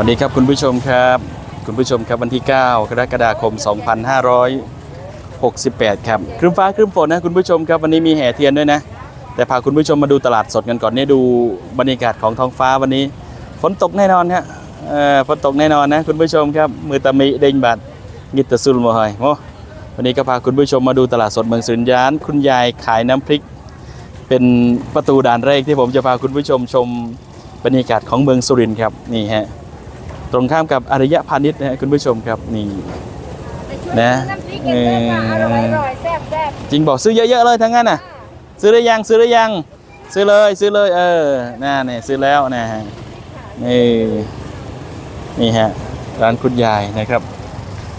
วันนี้ครับคุณผู้ชมครับ คุณผู้ชมครับวันที่ 9 กรกฎาคม 2568 ครับครึ้มฟ้าครึ้มฝนนะคุณผู้ชมครับวันนี้มีแห่เทียนด้วยนะ แต่พาคุณผู้ชมมาดูตลาดสดกันก่อนเนี่ยดูบรรยากาศของท้องฟ้าวันนี้ ฝนตกแน่นอนครับฝนตกแน่นอนนะคุณผู้ชมครับ มือตะมิเดงบัดงิตตะซุลโมหอยโอวันนี้ก็พาคุณผู้ชมมาดูตลาดสดเมืองสุรินยาน คุณยายขายน้ำพริก เป็นประตูด่านแรกที่ผมจะพาคุณผู้ชมชมบรรยากาศของเมืองสุรินทร์ครับนี่ฮะ ตรงข้ามกับอารยะพาณิชย์นะฮะคุณผู้ชมครับนี่นะน้ำพริกกินเลยค่ะอร่อยอร่อยแซ่บแซ่บจริงบอกซื้อเยอะๆเลยทั้งนั้นน่ะ ซื้อหรือยังซื้อหรือยัง ซื้อเลยซื้อเลยเออน่าเนี่ยซื้อแล้วนะฮะนี่นี่ฮะร้านคุณยายนะครับ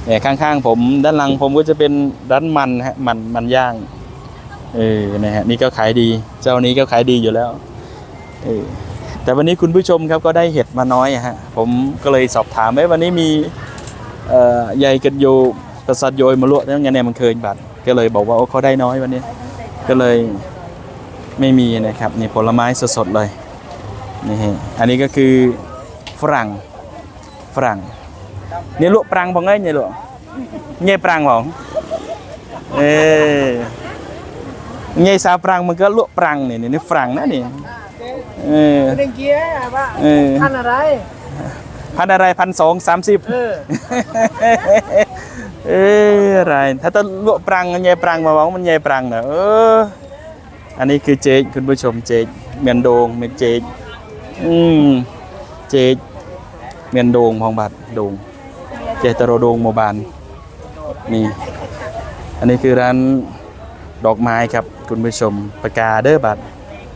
เนี่ยข้างๆผมด้านหลังผมก็จะเป็นร้านมันฮะมันมันย่างเออนะฮะนี่ก็ขายดี เจ้านี้ก็ขายดีอยู่แล้วเออ แต่วันนี้คุณผู้ชมครับก็ได้เห็ดมาน้อยฮะผมก็เลยสอบถามว่าวันนี้มีเอ่อยกันโยประสัดโยยมาลวกแล้วไงเนี่ยมันเคยบัตรก็เลยบอกว่าโอ้เขาได้น้อยวันนี้ ก็เลยไม่มีนะครับนี่ผลไม้สดๆเลยนี่ฮะอันนี้ก็คือฝรั่งฝรั่งเนี่ยลวกปรังพองไงเนี่ยลวกเนี่ยปรังพองเอเนี่ยซาปรังมันก็ลวกปรังนี่นี่นี่ฝรั่งนะนี่ เออเรื่องเกียร์ว่าเออท่านอะไร พันอะไรพันสองสามสิบเออเอออะไรถ้าต้นลวกปรังมันใหญ่ปรังมาบอกว่ามันใหญ่ปรังเนอะเออ อันนี้คือเจกคุณผู้ชมเจกเมียนโดงเมียนเจกอืมเจกเมียนโดงพองบัดโดงเจตโรโดงโมบานนี่ อันนี้คือร้านดอกไม้ครับคุณผู้ชมประกาเด้อบัด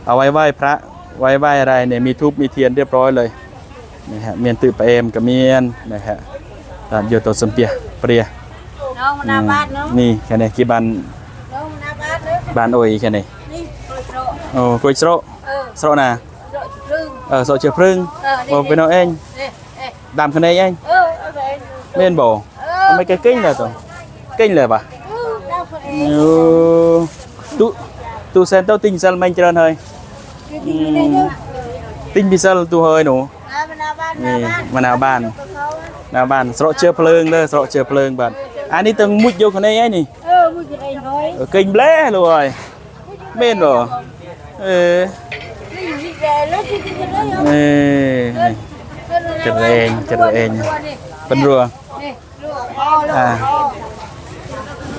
เอาไว้ไหว้พระ ไว้ไหว้อะไรเนี่ยมีทูบมีเทียนเรียบร้อยเลยนี่ฮะเมียนตือปะเอมกับเมียนนะฮะร้านโยโตสมเปียเปรียน้องมาหน้าบ้านเนาะนี่แค่นี้กี่บันน้องมาหน้าบ้านเนาะบานโอยแค่นี้นี่โปรยโตรโอ้กล้วยโซะเออโซะนะโรยครึ่งเออโซะเชือพรึ่งเออโอ้เป็นเอาเองนี่เอ๊ะดำคะแนนเองเออเอาไปเม่นบ่เออทำไมแกเก่งเลยตัวเก่งเลยปะเออเราคนเองโอ้ตุตุเซนเต้าติงเซลมันเจริญเฮยคือที่นี่ได้เนาะติงพิเซลตัวเฮยหนูมาหน้าบ้านหน้านี่บ้านมาหน้าบ้านกับเขาหน้าบ้ ទិញពីសិលទូហើយនោះនេះមកណាបានណាបានស្រកជើភ្លើងលើស្រកជើភ្លើងបាទអានេះទាំងមុជយកគ្នាឯនេះអឺមុជគ្នាហើយគេញម្លេះលោកហើយមែនบ่អេអេចិត្តរែងចិត្តរែងបិនរួអា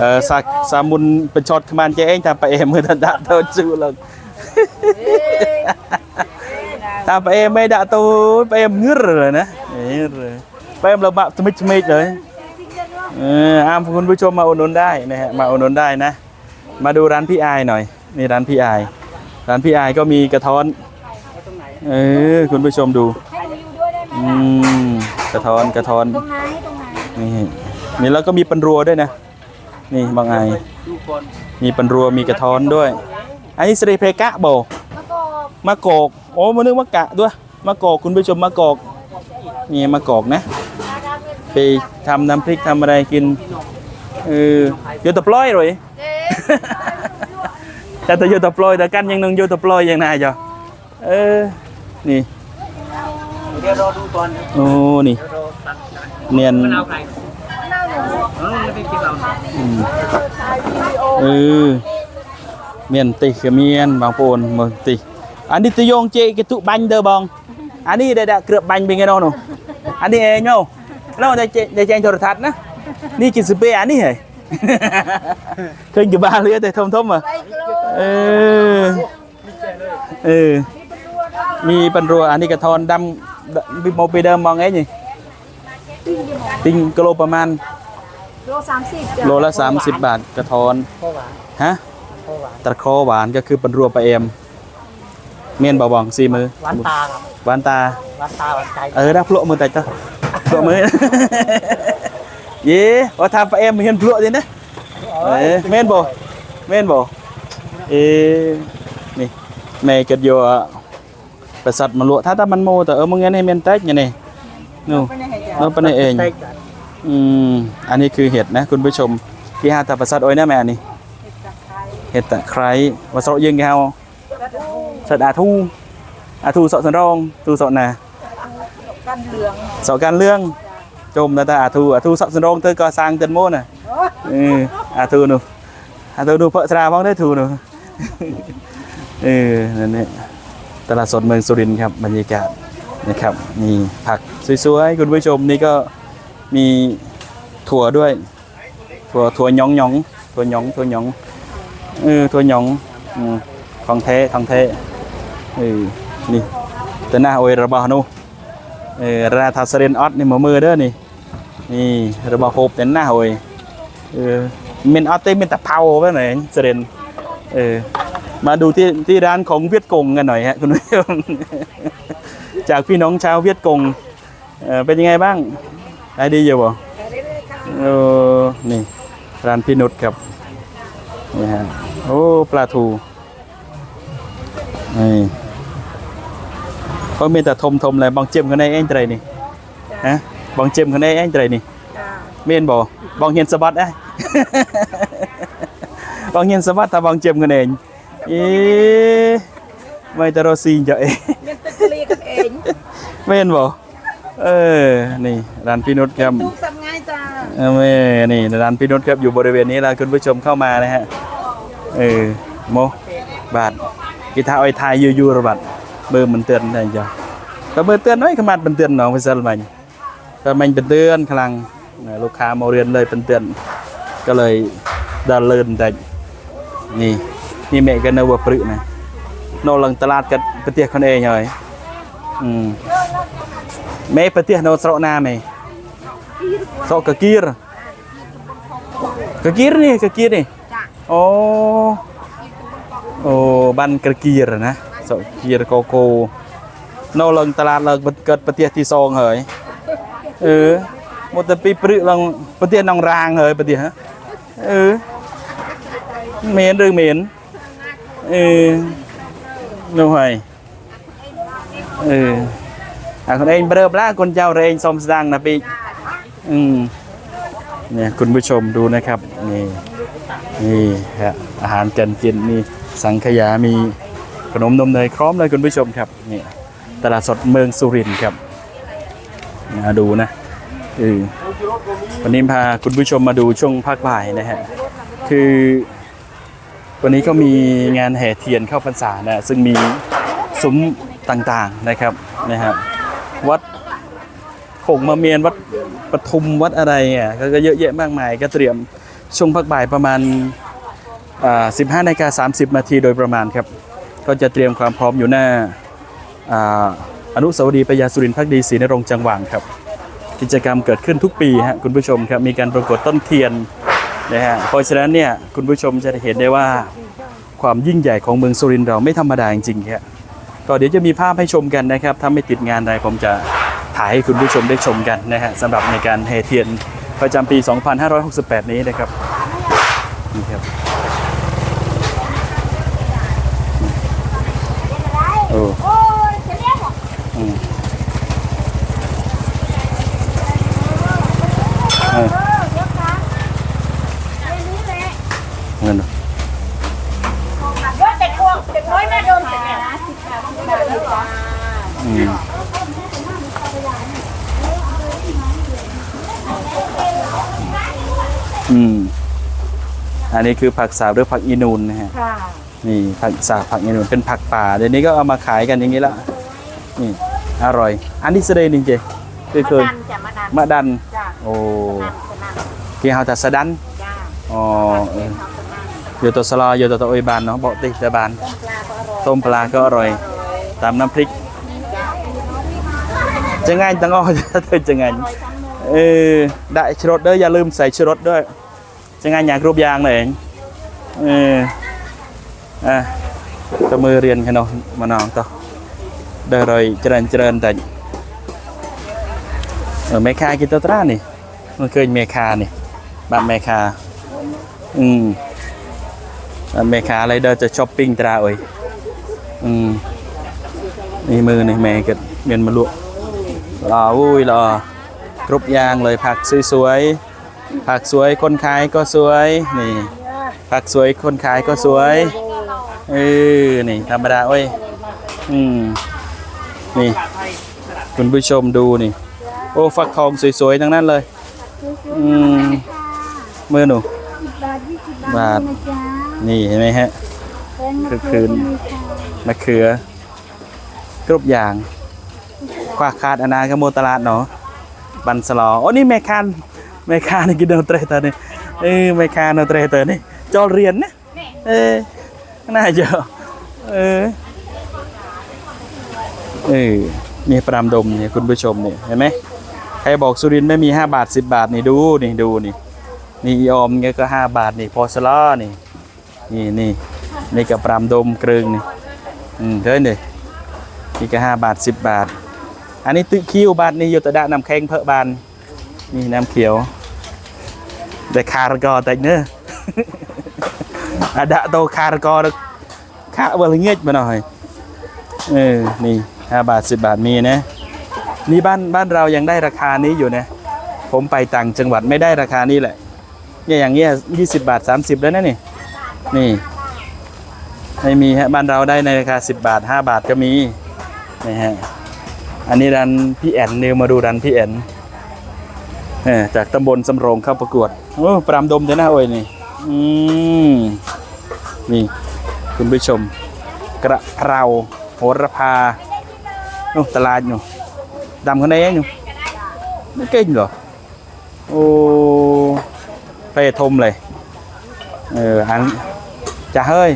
អឺសាសាមុនបញ្ឆោតខ្មានចេះឯងថាប៉ែមើលថាដាក់ទៅជូលឡើង อ๋อรัวอ่าอ๋อเออสักสามุนเป็นช็อตขมันเอไมือทันดะเท่าจูเลยเอ้ยทำไปเอม่ดะตัวไปเองงึรเลยนะงึรเลยไปเองเราบะตมิดมิดเลยเอออ้ามคุณผู้ชมมาอุดหนุนได้นะฮะมาอุดหนุนได้นะ มาดูร้านพี่ไอหน่อยนี่ร้านพี่ไอร้านพี่ไอก็มีกระท้อนเออคุณผู้ชมดูอืมกระท้อนกระท้อนตรงไหนตรงไหนนี่นี่แล้วก็มีปันรัวด้วยนะนี่บางไอมีปันรัวมีกระท้อนด้วย อันนี้สเรเพกะโบแล้วก็มะกอกโอ้มานึกมะกะด้วยมะกอกคุณผู้ชมมะกอกนี่มะกอกนะ ไปทำน้ำพริกทำอะไรกินเออโยตะปลอยเลยเอ๊ะแต่ตัวโยตะปลอยแต่กันยังนึงโยตะปลอยยังไงจ้ะเออนี่เดี๋ยวรอดูก่อนโอ้นี่เนียนเอาใครเออไม่ เป็นกินเราเออเมียนติกับเมียนบางปนเมืองติอันนี้ตะโยงเจกตุบันเด้อบองอันนี้ได้ได้เกือบบันเป็นไงเนาะหนูอันนี้เองเนาะแล้วได้เจได้แจ้งโทรทัศน์นะนี่กินสเปรย์อันนี้เหรอเคยอยู่บ้านเลยแต่ทมทมๆอะไปกิโลเออเออมีปันรัวอันนี้กระทอนดำดำโมไปเดิมมองไงนี่ติงกิโลประมาณโลสามสิบโลละ30บาทกระทอนพ่อหวานฮะ พ่อหวานตะโคหวานก็คือปันรัวปลาเอมเมียนบาบองซีมือหวานตาครับหวานตาหวานตาหวานใจเออได้พลุมือแต่จ้ะพลุมือเย่ว่าทำปลาเอมเห็นพลุดินะเอ้ยเม่นบ่เม่นบ่เอ้นี่แม่เกิดอยู่อะประสัตว์มาลวกถ้าถ้ามันโมแต่เออมึงงั้นให้เมียนแตกอย่างนี้นู่นเราไปในเองเต็กอืมอันนี้คือเห็ดนะคุณผู้ชมที่หาตาประสัตว์โอ้ยนะแม่นี่ เห็ดตะไคร้ว่าสาะยิงเฮาสัตว์อาทูอาทูสาะสันรองทูสาะนากันเหลืองสอการเรื่องจมนะตาอาทูอาทูสับสนองเตอก็สร้างเต็นโมน่ะเอออาทูหนูอาทูนูเพาะสราพ้องได้ทูหนูเออนั่นนี่ตลาดสดเมืองสุรินทร์ครับบรรยากาศนะครับนี่ผักสวยๆคุณผู้ชมนี่ก็มีถั่วด้วย ถั่วถั่วยองยองถั่วยองถั่วยอง เออถั่วหยองอของแท้ของแท้เออนี่แต่หน้าโอยระบาหนูเออราทาเสเรนออสนี่มือมือเด้อนี่นี่ระบาโฮบแต่หน้าโอยเออเมนออสเต้เมนแต่เผาไปไหนเสเรนเออมาดูที่ที่ร้านของเวียดกงกันหน่อยฮะคุณผู้ชมจากพี่น้องชาวเวียดกงเออเป็นยังไงบ้างได้ดีอยู่บ่เออนี่ร้านพี่นุชครับ นี่ฮะโอ้ปลาทูนี่เขามีแต่ทมทมๆเลยบางเจยมกันในเอ็นใจนี่ฮะบางเจยมกันในเอ็นใจนี่จ้าเมนบ่บางเฮียนสะบัดได้บางเฮียนสะบัดถ้าบางเจยมกันเองเอ๊ะไม่แต่เราซีนจะเองเล่นตึกลีกันเองเมนบ่เออ นี่ร้านพี่นุชครับลูกทำไงจ้าเออแม่นี่ร้านพี่นุชครับอยู่บริเวณนี้แล้วคุณผู้ชมเข้ามานะฮะ เออโมบาทกีตาร์ไอ้ทายยูยูระบาดเบอร์มันเตือนได้จ้ะก็เบอร์เตือนน้อยขมาดเป็นเตือนน้องไปซะละมันก็มันเป็นเตือนคลังลูกค้ามาเรียนเลยเป็นเตือนก็เลยดาเลินแต่นี่นี่แม่กันเนวัวปรึนะโนลังตลาดกับประเทศคนเองเลยอืมแม่ประเทศ โอ้โอ้บันกระเกียรนะสเกียรโกโก้นอลงตลาดเราเกิดปฏิที่ซองเหยเออมดแต่ปีปรึลงปฏิทินองรางเหยปฏิยฮะเออเหม็นหรือเหม็นเออนู่นเหยเอออะคนเองเบลอปล่าคนเจ้าเรงสมสังนะปีอืมเนี่ยคุณผู้ชมดูนะครับนี่ นี่ฮะอาหารการกินมีสังขยา มีขนมนมเนยพร้อมเลยคุณผู้ชมครับนี่ตลาดสดเมืองสุรินทร์ครับมาดูนะเออวันนี้พาคุณผู้ชมมาดูช่วงภาคบ่ายนะฮะคือวันนี้ก็มีงานแห่เทียนเข้าพรรษานะซึ่งมีซุ้มต่างๆนะครับนะฮะวัดคงมาเมียนวัดปทุมวัดอะไรอะก็ก็เยอะแยะมากมายก็เตรียม ช่วงพักบ่ายประมาณ 15นาฬิกา30 นาทีโดยประมาณครับ ก็จะเตรียมความพร้อมอยู่หน้าอนุสาวรีย์พญาสุรินทร์พักดีศรีนรงจังหวังครับ กิจกรรมเกิดขึ้นทุกปีฮะคุณผู้ชมครับมีการประกวดต้นเทียนนะฮะเพราะฉะนั้นเนี่ยคุณผู้ชมจะเห็นได้ว่าความยิ่งใหญ่ของเมืองสุรินทร์เราไม่ธรรมดาจริงๆครับก็เดี๋ยวจะมีภาพให้ชมกันนะครับ ถ้าไม่ติดงานใดผมจะถ่ายให้คุณผู้ชมได้ชมกันนะฮะสำหรับในการแห่เทียน ประจำปี 2568 นี้นะครับนี่ครับโอ้ โอ้ยจะเรียกหรอ อืมเออ เออเดี๋ยวค่ะไอ้นี่แหละ เงิน ยอดเด็กพวกเด็กน้อยแม่โดนแต่เนี่ยนะสิบแปดสิบแปดแล้วเหรอ อืม อืม อันนี้คือผักสาวหรือผักอีนูนนะฮะ ค่ะนี่ผักสาบผักอย่างนู้นเป็นผักป่า เดี๋ยวนี้ก็เอามาขายกันอย่างนี้ละ นี่ อร่อย อันนี้เสดจริงๆคือเคยดันจะมาดันมะดัน จ้าโอ้ดันจะดันกี่เฮาแต่สะดัน จ้าอ๋อเออทำเป็นดันอยู่ตัวสลออยู่ตัวตัวโอยบานเนาะบอกติแต่บาน ต้มปลาก็อร่อยต้มปลาก็อร่อย ตามน้ำพริกจะง่ายจังอ้อเธอจะง่ายเออได้ชรสเด้ออย่าลืมใส่ชรสด้วย จะง่ายอย่างรูปยางหน่อยเอออะก็มือเรียนกันเนาะมานองต่อเด้อ rồi เจริญเจริญแต่เออแม่ค้ากินตัวตรานี่มันเคยแม่ค้านี่บ้านแม่ค้าอืมบ้านแม่ค้าอะไรเด้อจะช้อปปิ้งตราเอ้ยอืมนี่มือนี่แม่ก็เมียนมาลวกรออุ้ยรอกรุบยางเลยผักสวยๆ ผักสวยคนขายก็สวยนี่ผักสวยคนขายก็สวยเออนี่ธรรมดาเว้ยอืมนี่ คุณผู้ชมดูนี่ โอ้ฟักทองสวยๆทั้งนั้นเลย อืมมือหนูบาทนี่เห็นไหมฮะคือคืนมะเขือกรุบอย่าง ควาคาดอนากระโมตลาดเนาะบันสลอโอ้นี่แม่คาน แม่คานกินโนเตรเตอร์นี่เออแม่คานโนเตรเตอร์นี่จอเรียนนะเออน่าเยอะเออเออมีปรามดมเนี่ยคุณผู้ชมเนี่ยเห็นไหมใครบอกสุรินทร์ไม่มี 5 บาท 10 บาทนี่ดูนี่ดูนี่นี่อีออมเงี้ยก็ 5 บาทนี่พอสลอนี่นี่นี่นี่กับปรามดมกรึงนี่อืมเท่านี้นี่ก็ห้าบาทสิบบาท อันนี้ตึกคิวบาทนี่อยู่แตะดะน้ำแข็งเพอะบาน นี่น้ำเขียว แต่คารกอแต่เนอะอะดะโตคารกอดึกคาเบลเงียบมาหน่อยเออนี่ห้าบาทสิบบาทมีนะนี่บ้านบ้านเรายังได้ราคานี้อยู่นะ ผมไปต่างจังหวัดไม่ได้ราคานี้แหละเนี่ยอย่างเงี้ยยี่สิบบาทสามสิบแล้วนะนี่นี่ไม่มีฮะบ้านเราได้ในราคา10บาท5บาทก็มีนะฮะอันนี้ร้านพี่แอนนิวมาดูร้านพี่แอน จากตำบลสำโรงเข้าประกวดโอ้ปรามดมเดี๋ยนะโอ้ยนี่อืมนี่ คุณผู้ชม กระเพราโหระพาโอ้ตลาดอยู่ดำขนาดนี้อยู่ไม่เก่งเหรอโอ้ไปทมเลยเอออันจะเฮ้ย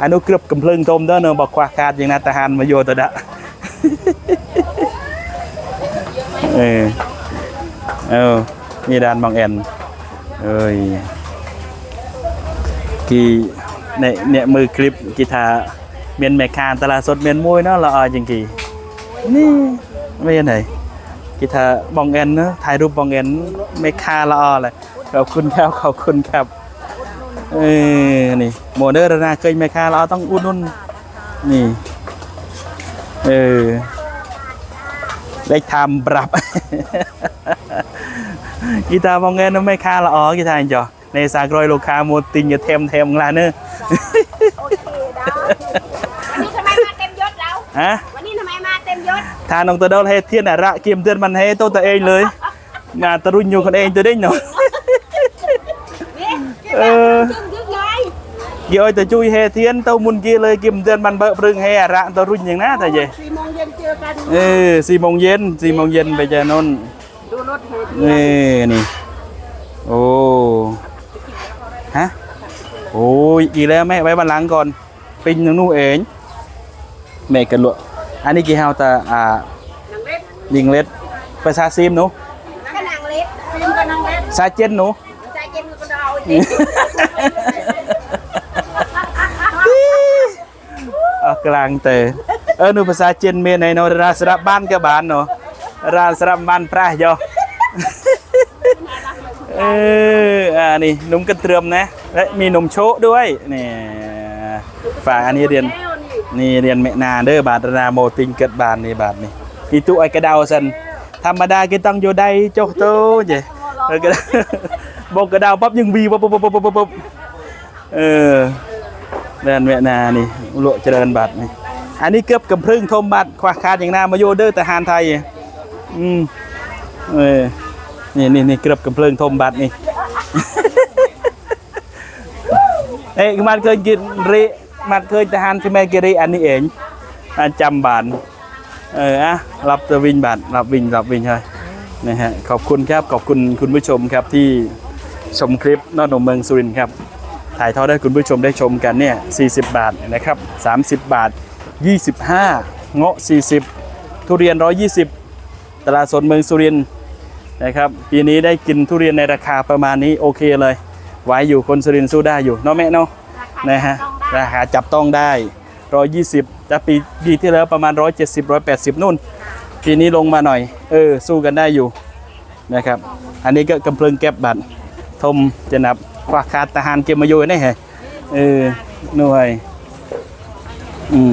อันนู้เกือบกำพึ่งทมด้อเนอะบอกควาคาดอย่างนาตาหันมาโยตะดะเออ เออมีดานบางแอนเอ้ยกีเนี่ยเนี่ยมือคลิปกีทาเมียนแมคานตลาดสดเมียนมวยเนาะเละออจริงกี่นี่ไม่ยังไหนกีทาร์บองแอนเนาะถ่ายรูปบองแอนเมคาเละออเลยขอบคุณครับขอบคุณครับเออนี่โมเดอร์นาเคยเมคาเราต้องอุ่นนุ่นนี่เออ มมาเต็มยศทานองตัวเดลเฮเทียนอะระเกียมเตือนมันเฮตัวตัวเองเลยงานตะรุ่นอยู่คนเองตัวเด้งเนาะนี่เออจึงยึดไงเกี่ยวแต่จุยเฮเทียนเต้ามุนกี้เลยเกียมเตือนมันเบอะปรึงเฮอะระตัวรุ่นอย่างน่าแต่เจสี่ โมงเย็นเจอกันเออสี่โมงเย็นสี่โมงเย็นไปเจอนนดูรถเฮทีนี่นี่ โอ้ฮะโอ้ยอีกแล้วแม่ไว้บันหลังก่อนปิ้งตรงนู้นเองแม่กันลวอันนี้กี่เฮาแต่อ่านางเล็กยิงเล็ดภาษาซีมหนูก็นางเล็กฟิล์มก็นางเล็กซาเจนหนูใจเย็นก็ดาวจริงเอากลางเตอ เออนูภาษาเจนเมียในโนราสระบ้านกับบ้านเนาะราสระบ้านพระยอเอออ่านี่นมกระเทียมนะและมีนมโชะด้วยนี่ฝากอันนี้เรียนนี่เรียนเมนาเด้อบาทนาโมติงเกิดบานนี่บาทนี่พี่ตู้ไอกระดาวสันธรรมดาก็ต้องอยู่ได้โจกโตเจ้เออกระดาบอกกระดาวปั๊บยังวีปั๊บปั๊บปั๊บปั๊บปั๊บปั๊บเออเรียนเมนานี่ลวกเจริญบาทนี่ อันนี้เกือบกำพึ่งทมบัตรควาคาดอย่างนามาโยเด้อทหารไทยอืมเออนี่นี่นี่เกือบกำพึ่งทมบัตรนี่เอ้ยมันเคยกินริมันเคยทหารที่แม่กิริอันนี้เองอันจำบานเอออะรับตัววินบาทรับวินรับวินใช่นะฮะขอบคุณครับขอบคุณคุณผู้ชมครับที่ชมคลิปนอนหนมเมืองสุรินทร์ครับถ่ายทอดให้คุณผู้ชมได้ชมกันเนี่ย40 บาทนะครับ 30 บาท 25 เงาะ 40 ทุเรียน 120 ตลาดสดเมืองสุรินทร์นะครับปีนี้ได้กินทุเรียนในราคาประมาณนี้โอเคเลยไหวอยู่คนสุรินทร์สู้ได้อยู่เนาะแม่เนาะนะฮะราคาจับต้องได้ 120แต่ปีปีที่แล้วประมาณ 170 180 นู่น ปีนี้ลงมาหน่อย เออ สู้กันได้อยู่นะครับ อันนี้ก็กำเพลิงแก็บบัตรทมจะนับควักคาดทหารเก็บมาอยู่นี่เหรอเออหน่วยอืม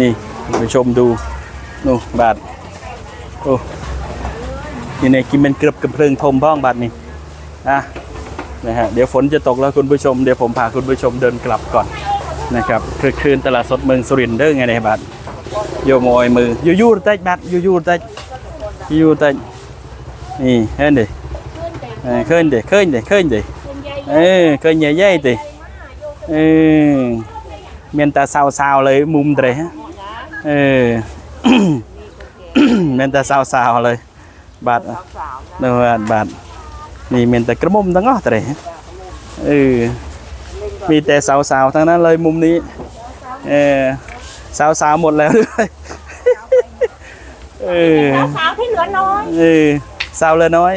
นี่ไปชมดูนู่บาทโอ้นี่ในกินเป็นเกือบกำเพลิงทมบ้องบาทนี่อะนะฮะเดี๋ยวฝนจะตกแล้วคุณผู้ชมเดี๋ยวผมพาคุณผู้ชมเดินกลับก่อนนะครับคลืนตลาดสดเมืองสุรินทร์เด้อไงในบัดโยมอยมือยูยูเต็กบัดยูยูเต็กยูเต็กนี่เห็นดิเออเคยดิเคยดิเคยดิเออเคยใหญ่ๆดิเออเมียนตาสาวๆเลยมุมเตะฮะ เออเมียนตาสาวๆเลย บาดเนวาบาดนี่เมียนแต่กระมุมตั้งอ้อเตะเออมีแต่สาวๆทั้งนั้นเลยมุมนี้ เออสาวๆหมดแล้วด้วยเออสาวที่เหลือน้อยเออสาวเลยน้อย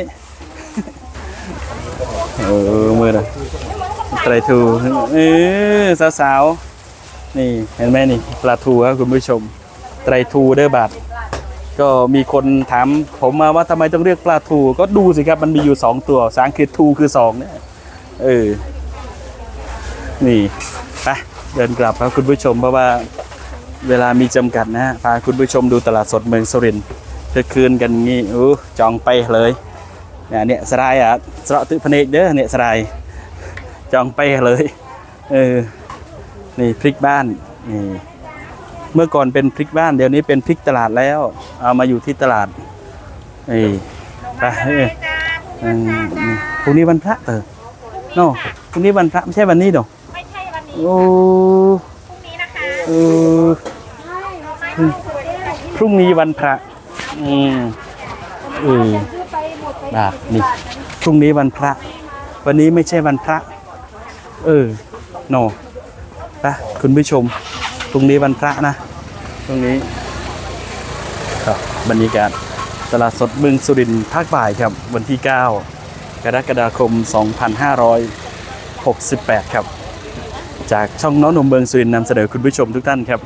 เออมือนะไตรทูเออสาวสาวๆ นี่เห็นไหมนี่ปลาทูครับคุณผู้ชมไตรทูเด้อบาท ก็มีคนถามผมมาว่าทำไมต้องเรียกปลาทูก็ดูสิครับมันมีอยู่สองตัวภาษาอังกฤษทูคือสองเนี่ยเออนี่ไปเดินกลับครับคุณผู้ชมเพราะว่าเวลามีจำกัดนะฮะพาคุณผู้ชมดูตลาดสดเมืองสุรินทร์คือคืนกันงี้อู้จองไปเลยเนี่ยเนี่ยสลายอะสระตึพเนกเด้อเนี่ยสลายจองไปเลยเออ นี่พริกบ้านนี่เมื่อก่อนเป็นพริกบ้านเดี๋ยวนี้เป็นพริกตลาดแล้ว เอามาอยู่ที่ตลาดนี่ไปเอออืมนี่พรุ่งนี้วันพระเตอโน่พรุ่งนี้วันพระไม่ใช่วันนี้หรอไม่ใช่วันนี้โอ้พรุ่งนี้นะคะเออพรุ่งนี้วันพระอืมเออบาทนี่พรุ่งนี้วันพระ วันนี้ไม่ใช่วันพระ เออโนไปคุณผู้ชมพรุ่งนี้วันพระนะพรุ่งนี้ครับบรรยากาศตลาดสดเมืองสุรินทร์ภาคบ่ายครับ วันที่ 9 กรกฎาคม 2568 ครับ จากช่องน้องหนุ่มเมืองสุรินทร์นำเสนอคุณผู้ชมทุกท่านครับ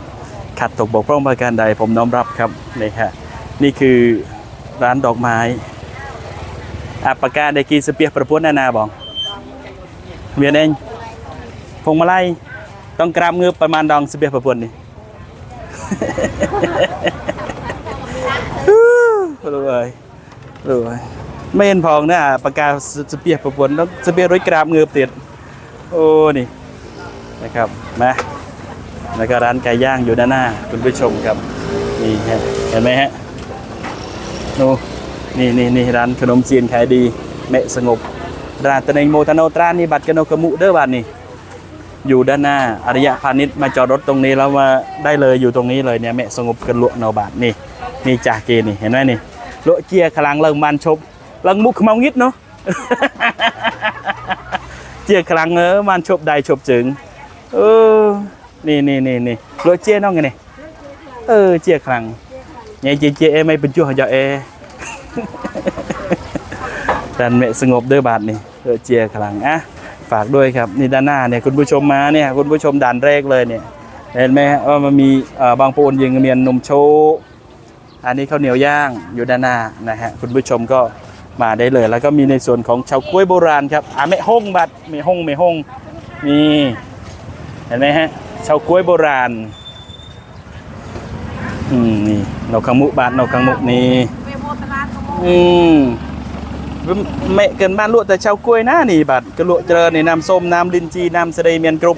ขัดตกบกพร่องประการใดผมน้อมรับครับนี่ฮะนี่คือร้านดอกไม้อาปากกาได้กีสเปียประพวนนานาบองเวียนเองพงมาลัย ต้องกราบเงือบประมาณดองสเปียประพวนนี่รวยรวยไม่เห็นพองนะปากกาสเปียประพวนต้องสเปียร้อยกราบเงือบติดโอ้นี่นะครับมาแล้วก็ร้านไก่ย่างอยู่ด้านหน้าคุณผู้ชมครับนี่ฮะเห็นไหมฮะโน่นี่นี่นี่ร้านขนมจีนขายดีแม่สงบร้านตะเนงโมตาโนตรานี่บัตรกนโนกมุเด้อบ้านนี่ อยู่ด้านหน้าอริยะพาณิชย์มาจอดรถตรงนี้แล้วมาได้เลยอยู่ตรงนี้เลยเนี่ยแม่สงบกันลวเนาบาทนี่นี่จ่าเกนี่เห็นไหมนี่ลวเจียขลังเลิงมันชบเลิงมุกขมองงิดเนาะเจียขลังเออมันชบใดชบจึงเออนี่นี่นี่นี่รถเจ๊น้องไงนี่เออเจ๊ครั้งเนี่ยเจ๊เจ๊เอไม่เป็นชั่วหยอเอดันเมะสงบด้อบาทนี่เออเจ๊ครั้งอะ ฝากด้วยครับนี่ด้านหน้าเนี่ยคุณผู้ชมมาเนี่ยคุณผู้ชมด่านแรกเลยเนี่ยเห็นไหมฮะว่ามันมีบางปูนยิงเมียนนมโชอันนี้ข้าวเหนียวย่างอยู่ด้านหน้านะฮะคุณผู้ชมก็มาได้เลย แล้วก็มีในส่วนของชาวกล้วยโบราณครับอะเมะฮงบัดเมะฮงเมะฮงนี่เห็นไหมฮะเฉาก้วยโบราณอืมนี่นกขังมุบาทนกขังมุนี่อืม แม่เกินบ้านลวกแต่เฉาก้วยนะนี่บัดกระลวกเจริญนี่น้ำส้มน้ำลินจีน้ำสะเดเมียนกรุบ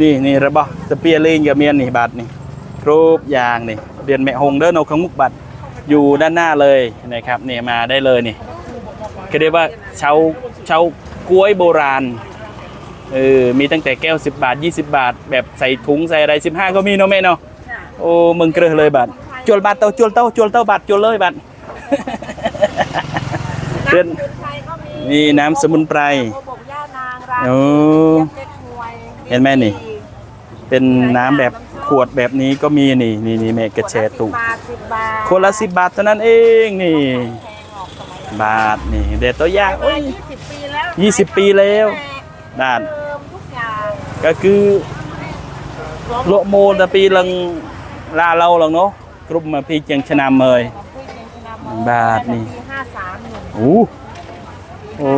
นี่นี่ระบะตะเปียเลงกับเมียนนี่บัดนี่ครบยางนี่เรียนแม่หงเด้อนกขังมุกบัดอยู่ด้านหน้าเลยนะครับนี่มาได้เลยนี่ก็เรียกว่าเฉาเฉากล้วยโบราณเออมีตั้งแต่แก้ว 10 บาท 20 บาท แบบใส่ถุงใส่อะไร 15 ก็มีเนาะแม่เนาะโอ้มึงเกลือเลยบัตรจวลบาทเต้าจวลเต้าจวลเต้าบาทจวลเลยบัต รเดือนไทยก็มีนี่น้ำสมุนไพรโบกย่านางร้านโอ้เจ๊กหวยเห็นไหมนี่ เป็นน้ำแบบขวดแบบนี้ก็มีนี่นี่นี่แม่กระแชตุบาทสิบบาทคนละสิบบาทเท่านั้นเองนี่แพงออกสมัยบาทนี่เด็ดตัวอย่างโอ้ยยี่สิบปีแล้วยี่สิบปีแล้วด้านเติมทุกอย่างก็คือโลโมตะปีลังลาเราหรอกเนาะกรุ๊ปมาพี่เจียงชะนามเมยบาทนี่ปี ห้าสามหนึ่งโอ้โอ้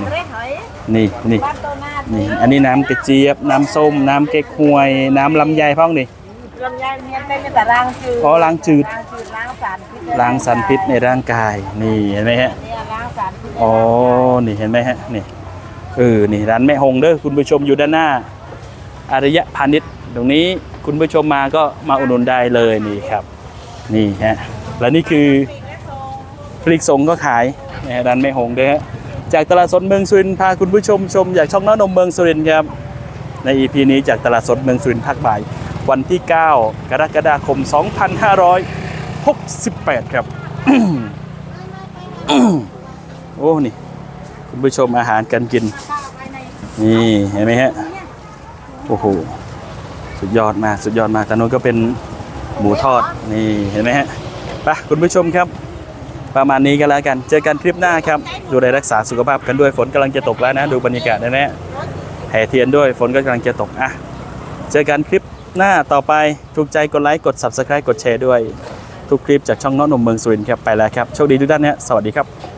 ไม่ได้เหยนี่นี่บ้านโตหน้านี่ อันนี้น้ำกระเจี๊ยบ น้ำส้ม น้ำเก๊กฮวย น้ำลำไยพ้องนี่ลำไยเมียนได้แต่ล้างจืดเพราะล้างจืดล้างจืดล้างสารพิษล้างสารพิษในร่างกาย นี่เห็นไหมฮะเนี่ยล้างสารพิษอ๋อ นี่เห็นไหมฮะ นี่เออ นี่ร้านแม่หงเด้อคุณผู้ชมอยู่ด้านหน้าอารยะพาณิชย์ตรงนี้คุณผู้ชมมาก็มาอุดหนุนได้เลยนี่ครับ นี่ฮะ และนี่คือ พริกสงก็ขายนะฮะร้านแม่หงด้วยฮะจากตลาดสดเมืองสุรินทร์พาคุณผู้ชมชมอยากช่องน้านมเมืองสุรินทร์ครับใน EP นี้จากตลาดสดเมืองสุรินทร์ภาคบ่าย วันที่ 9 กรกฎาคม 2568 ครับ โอ้ นี่ คุณผู้ชมอาหารการกิน นี่เห็นไหมฮะ โอ้โห สุดยอดมาก สุดยอดมากตอนนู้นก็เป็นหมูทอด นี่เห็นไหมฮะไปคุณผู้ชมครับ ประมาณนี้ก็แล้วกัน เจอกันคลิปหน้าครับ ดูแลรักษาสุขภาพกันด้วยฝนกำลังจะตกแล้วนะ ดูบรรยากาศนะนะแห่เทียนด้วยฝนก็กำลังจะตกอะเจอกันคลิปหน้าต่อไปถูกใจกดไลค์กด subscribe กดแชร์ด้วย ทุกคลิปจากช่องน้องหนุ่มเมืองสุรินทร์ครับไปแล้วครับโชคดีทุกท่านนะฮะสวัสดีครับ